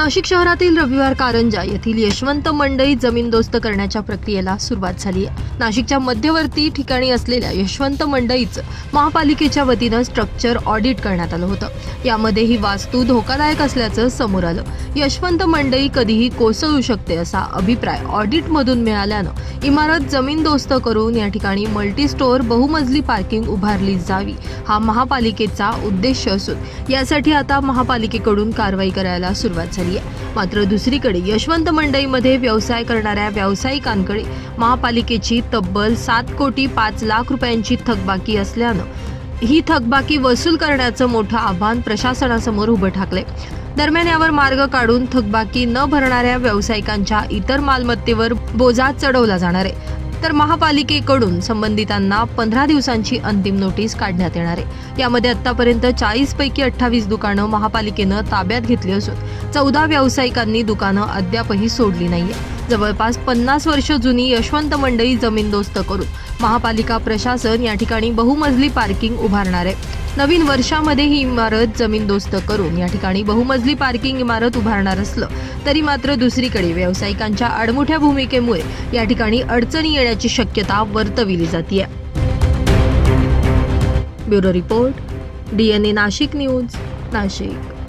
नाशिक शहरातील रविवार कारंजा येथील यशवंत मंडई जमीनदोस्त करण्याच्या प्रक्रियेला सुरुवात झाली आहे. नाशिकच्या मध्यवर्ती ठिकाणी असलेल्या यशवंत मंडईचं महापालिकेच्या वतीनं स्ट्रक्चर ऑडिट करण्यात आलं होतं. यामध्ये ही वास्तू धोकादायक असल्याचं समोर आलं. यशवंत मंडई कधीही कोसळू शकते असा अभिप्राय ऑडिटमधून मिळाल्यानं इमारत जमीनदोस्त करून या ठिकाणी मल्टी स्टोअर बहुमजली पार्किंग उभारली जावी हा महापालिकेचा उद्देश असून यासाठी आता महापालिकेकडून कारवाई करायला सुरुवात झाली. आहे मात्र दुसरीकडे यशवंत मंडईमध्ये व्यवसाय करणाऱ्या व्यावसायिकांकडे महापालिकेची तब्बल सात कोटी पाच लाख रुपयांची थकबाकी असल्यानं ही थकबाकी वसूल करण्याचं मोठं आव्हान प्रशासनासमोर उभं ठाकले दरम्यान यावर मार्ग काढून थकबाकी न भरणाऱ्या व्यावसायिकांच्या इतर मालमत्तेवर बोजा चढवला जाणार आहे. तर महापालिकेकडून संबंधितांना पंधरा दिवसांची अंतिम नोटीस काढण्यात येणार आहे. यामध्ये आतापर्यंत चाळीस पैकी अठ्ठावीस दुकानं महापालिकेनं ताब्यात घेतली असून चौदा व्यावसायिकांनी दुकानं अद्यापही सोडली नाहीये. जवळपास पन्नास वर्ष जुनी यशवंत मंडई जमीनदोस्त करून महापालिका प्रशासन या ठिकाणी बहुमजली पार्किंग उभारणार आहे. नवीन वर्षामध्ये ही इमारत जमीनदोस्त करून या ठिकाणी बहुमजली पार्किंग इमारत उभारणार असलं तरी मात्र दुसरीकडे व्यावसायिकांच्या आडमोठ्या भूमिकेमुळे या ठिकाणी अडचणी येण्याची शक्यता वर्तविली जाते bureau report DNA Nashik news Nashik.